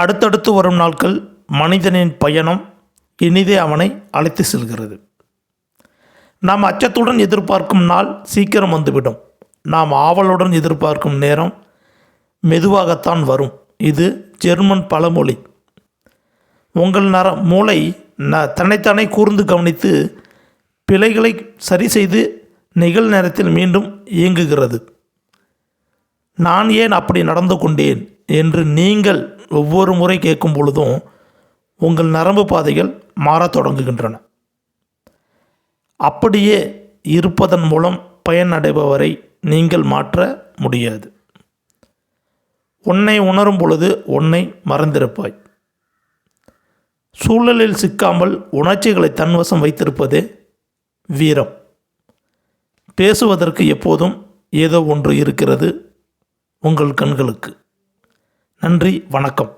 அடுத்தடுத்து வரும் நாட்கள் மனிதனின் பயணம் இனிதே அவனை அழைத்து செல்கிறது. நாம் அச்சத்துடன் எதிர்பார்க்கும் நாள் சீக்கிரம் வந்துவிடும். நாம் ஆவலுடன் எதிர்பார்க்கும் நேரம் மெதுவாகத்தான் வரும். இது ஜெர்மன் பழமொழி. உங்கள் நர மூளை ந தன்னைத்தானே கூர்ந்து கவனித்து பிழைகளை சரி செய்து நிகழ்நேரத்தில் மீண்டும் இயங்குகிறது. நான் ஏன் அப்படி நடந்து கொண்டேன் என்று நீங்கள் ஒவ்வொரு முறை கேட்கும் பொழுதும் உங்கள் நரம்பு பாதைகள் மாறத் தொடங்குகின்றன. அப்படியே இருப்பதன் மூலம் பயனடைபவரை நீங்கள் மாற்ற முடியாது. உன்னை உணரும் பொழுது உன்னை மறந்திருப்பாய். சூழலில் சிக்காமல் உணர்ச்சிகளை தன்வசம் வைத்திருப்பதே வீரம். பேசுவதற்கு எப்போதும் ஏதோ ஒன்று இருக்கிறது உங்கள் கண்களுக்கு. நன்றி வணக்கம்.